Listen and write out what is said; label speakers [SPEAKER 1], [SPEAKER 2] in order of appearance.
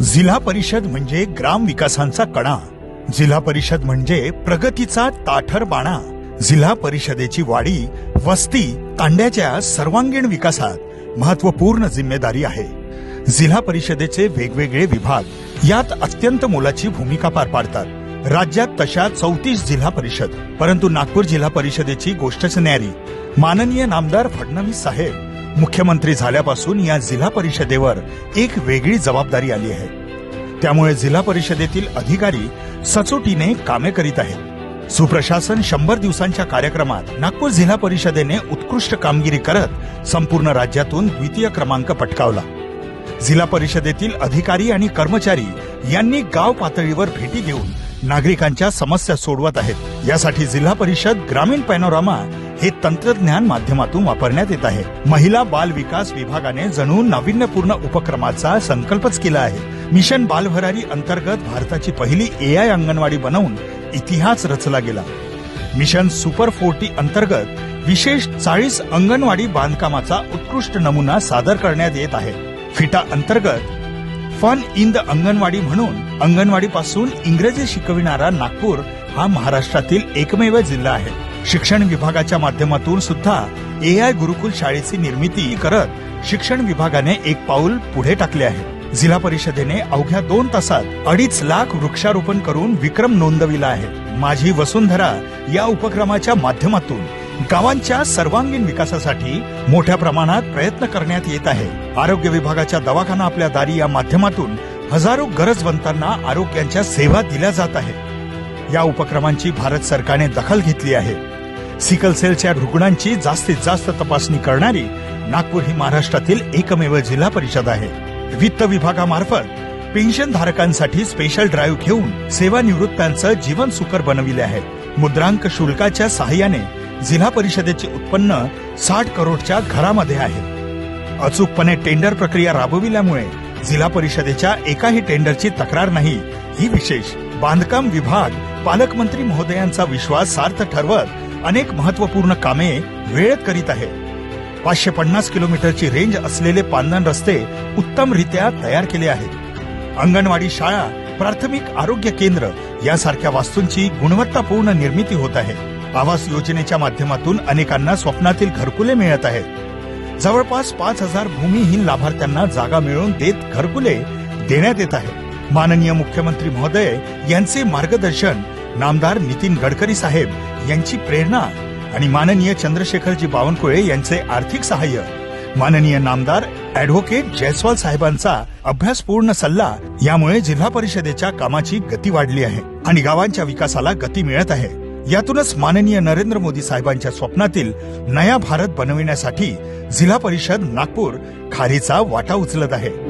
[SPEAKER 1] जिल्हा परिषद म्हणजे ग्राम विकासांचा कणा. जिल्हा परिषद म्हणजे प्रगतीचा ताठर बाणा. जिल्हा परिषदेची वाढी वस्ती तांड्याच्या सर्वांगीण विकासात महत्त्वपूर्ण जिम्मेदारी आहे. जिल्हा परिषदेचे वेगवेगळे विभाग यात अत्यंत मोलाची भूमिका पार पाडतात. राज्यात तशा चौतीस जिल्हा परिषद परंतु नागपूर जिल्हा परिषदेची गोष्टच न्यारी माननीय नामदार फडणवीस साहेब मुख्यमंत्री झाल्यापासून या जिल्हा परिषदेवर एक वेगळी जबाबदारी आली आहे. त्यामुळे जिल्हा परिषदेतील अधिकारी सचोटीने कामे करीत आहेत. सुप्रशासन शंभर दिवसांच्या कार्यक्रमात नागपूर जिल्हा परिषदेने उत्कृष्ट कामगिरी करत संपूर्ण राज्यातून द्वितीय क्रमांक पटकावला. जिल्हा परिषदेतील अधिकारी आणि कर्मचारी यांनी गाव पातळीवर भेटी देऊन नागरिकांच्या समस्या सोडवत आहेत. यासाठी जिल्हा परिषद ग्रामीण पॅनोरामा हे तंत्रज्ञान माध्यमातून वापरण्यात येत आहे. महिला बाल विकास विभागाने जणू नाविन्यपूर्ण उपक्रमाचा संकल्पच केला आहे. मिशन बालभरारी अंतर्गत भारताची पहिली एआय अंगणवाडी बनवून इतिहास रचला गेला. मिशन सुपर फोर्टी अंतर्गत विशेष चाळीस अंगणवाडी बांधकामाचा उत्कृष्ट नमुना सादर करण्यात येत आहे. फिटा अंतर्गत फन इन द अंगणवाडी म्हणून अंगणवाडी पासून इंग्रजी शिकविणारा नागपूर हा महाराष्ट्रातील एकमेव जिल्हा आहे. शिक्षण विभागाच्या माध्यमातून सुद्धा ए आय गुरुकुल शाळेची निर्मिती करत शिक्षण विभागाने एक पाऊल पुढे टाकले आहे. जिल्हा परिषदेने अवघ्या दोन तासात अडीच लाख वृक्षारोपण करून विक्रम नोंदविला आहे. माझी वसुंधरा या उपक्रमाच्या माध्यमातून गावांच्या सर्वांगीण विकासासाठी मोठ्या प्रमाणात प्रयत्न करण्यात येत आहे. आरोग्य विभागाच्या दवाखाना आपल्या दारी या माध्यमातून हजारो गरजवंतांना आरोग्यांच्या सेवा दिल्या जात आहेत. या उपक्रमांची भारत सरकारने दखल घेतली आहे. सिकल सेलच्या रुग्णांची जास्तीत जास्त तपासणी करणारी नागपूर ही महाराष्ट्रातील एकमेव जिल्हा परिषद आहे. वित्त विभागामार्फत पेन्शन धारकांसाठी स्पेशल ड्राईव्ह घेऊन सेवानिवृत्तांचं जीवन सुकर बनविले आहे. मुद्रांक शुल्काच्या सहाय्याने जिल्हा परिषदेचे उत्पन्न साठ करोडच्या घरामध्ये आहे. अचूकपणे टेंडर प्रक्रिया राबविल्यामुळे जिल्हा परिषदेच्या एकाही टेंडरची तक्रार नाही. ही विशेष बांधकाम विभाग पालकमंत्री महोदयांचा विश्वास सार्थ ठरवत अनेक महत्त्वपूर्ण कामे वेळेत करीत आहे. पाचशे पन्नास किलोमीटरची रेंज असलेले पांदन रस्ते उत्तमरित्या तयार केले आहेत. अंगणवाडी शाळा प्राथमिक आरोग्य केंद्र यासारख्या वास्तूंची गुणवत्तापूर्ण निर्मिती होत आहे. आवास योजनेच्या माध्यमातून अनेकांना स्वप्नातील घरकुले मिळत आहेत. जवळपास पाच हजार भूमिहीन लाभार्थ्यांना जागा मिळवून देत घरकुले देण्यात येत आहे माननीय मुख्यमंत्री महोदय यांचे मार्गदर्शन नामदार नितीन गडकरी साहेब यांची प्रेरणा आणि माननीय चंद्रशेखरजी बावनकुळे यांचे आर्थिक सहाय्य. माननीय नामदार ऍडव्होकेट जयस्वाल साहेबांचा अभ्यासपूर्ण सल्ला यामुळे जिल्हा परिषदेच्या कामाची गती वाढली आहे आणि गावांच्या विकासाला गती मिळत आहे. यातूनच माननीय नरेंद्र मोदी साहेबांच्या स्वप्नातील नया भारत बनविण्यासाठी जिल्हा परिषद नागपूर खारीचा वाटा उचलत आहे.